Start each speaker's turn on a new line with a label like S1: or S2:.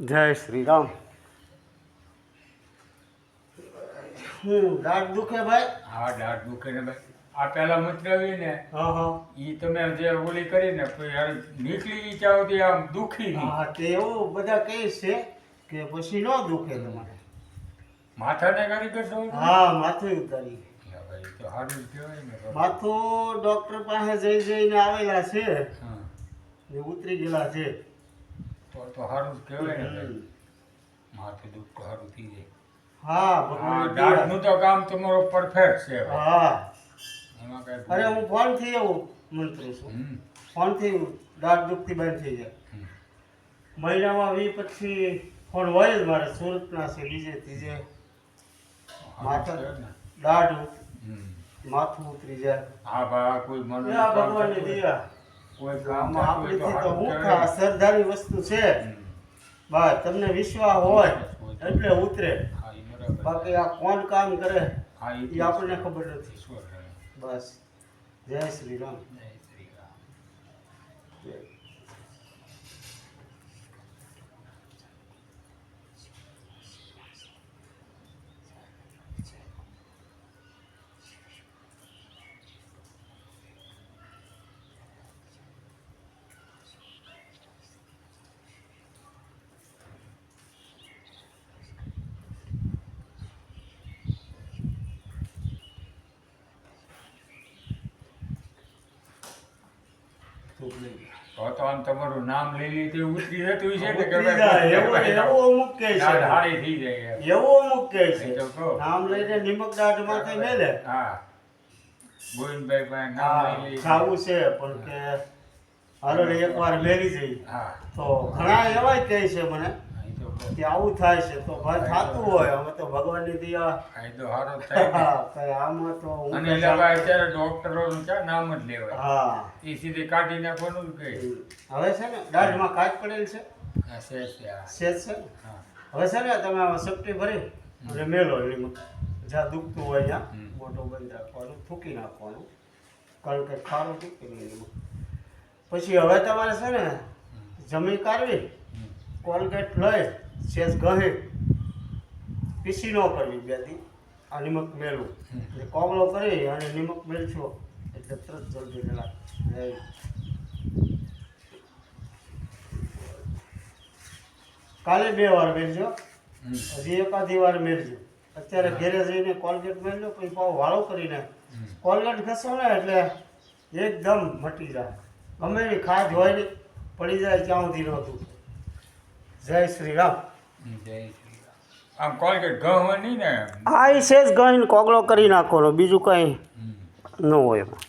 S1: જય શ્રી રામ. હું દાઢ દુખે ભાઈ?
S2: હા દાઢ દુખે ને ભાઈ. આ પેલા મૂત્રવી ને
S1: હા હા.
S2: ઈ તમે જે ઓલી કરી ને યાર નીકળી ગઈ ચાવ સુધી આમ દુખી ગઈ.
S1: હા તે એવું બધા કહે છે કે પછી ન દુખે તમારે
S2: માથાને કરી કરશો
S1: હા માથે ઉતારી.
S2: ભાઈ તો સારું જ ને તો.
S1: માથું ડોક્ટર પાસે જઈ જઈને આવેલા છે. ઉતરી ગયેલા છે.
S2: તો સારું કહેવાય ને માથું દુઃખ સારું થઈ જાય.
S1: હા ભગવાન
S2: દાઢનું તો કામ તમારો પરફેક્ટ છે
S1: હા.
S2: એમાં કઈ
S1: અરે હું ફોનથી આવું મંત્રું છું.
S2: હમ.
S1: ફોનથી દાઢ દુઃખથી બંધ થઈ જાય. મહિનામાં વી પછી ફોન હોય જ મારે. સુરતના છે બીજે ત્રીજે. માથા દાઢ. માથું ઉતરી જાય.
S2: હા ભાઈ કોઈ કામ
S1: ભગવાનની દયા. આમાં આપણીથી
S2: તો.
S1: સરદારી વસ્તુ છે.
S2: બા
S1: બસ તમને વિશ્વાસ હોય એટલે ઉતરે. બાકી આ કોણ કામ કરે એ આપણને ખબર નથી. બસ જય શ્રી રામ.
S2: તો તો આમ તમારું નામ લઈ લીધું ઉતરી જતું છે કે
S1: એવો એવો અમુક
S2: કે
S1: છે
S2: હારી થઈ જાય
S1: એવો અમુક કે છે. નામ લઈને નિમક દાઢ માથે મેલે
S2: હા. ગોવિંદભાઈ પાસે નામ
S1: હા
S2: લઈ.
S1: ખાવું છે પણ કે હાલો એકવાર મેલી જઈ
S2: હા.
S1: તો ઘણા એવા કહે છે મને. કે આવું થાય છે તો ભાઈ થાતું હોય અમે તો ભગવાનની દયા.
S2: કાયદો સારો હારો થાય
S1: આમાં તો
S2: અને એટલે ભાઈ અત્યારે ડોક્ટરોનું ક્યાં નામ જ લેવાય.
S1: હા.
S2: એ સીધી કાઢી નાખવાનું કે
S1: હવે છે ને દાઢમાં કાચ પડેલ છે?
S2: હા, છે છે,
S1: શેષ છે હવે છે ને તમે આમાં સપટી ભરી અને મેલો એમાં. જ્યાં દુખતું હોય ત્યાં. મોટો બંધ રાખવાનું થૂકી નાખવાનું. કારણ કે ખારું થૂકી લીંબુ પછી હવે તમારે છે ને જમીન કાઢવી કોલગેટ લઈ શેષ ગહે. પીસી ન કરવી બે દી. આ નિમક મેળવું. એટલે કોગળો કરી અને નિમક મેળશો. એટલે તરત જલ્દી પેલા. કાલે બે વાર મેળજો. હજી એકાદી વાર મેળજો. અત્યારે ઘેરે જઈને કોલગેટ મેળજો પછી પાવ વાળો કરીને કોલગેટ ઘસો ને એટલે એકદમ મટી જાય. ગમે એની ખાજ હોય ને પડી જાય ત્યાં સુધી નહોતું. જય શ્રી રામ.
S2: આમ કોલગેટ ઘઉં હોય નહીં ને
S1: આ સેજ ઘઉં કોગળો કરી નાખવાનો, બીજું કંઈ ન હોય એમાં.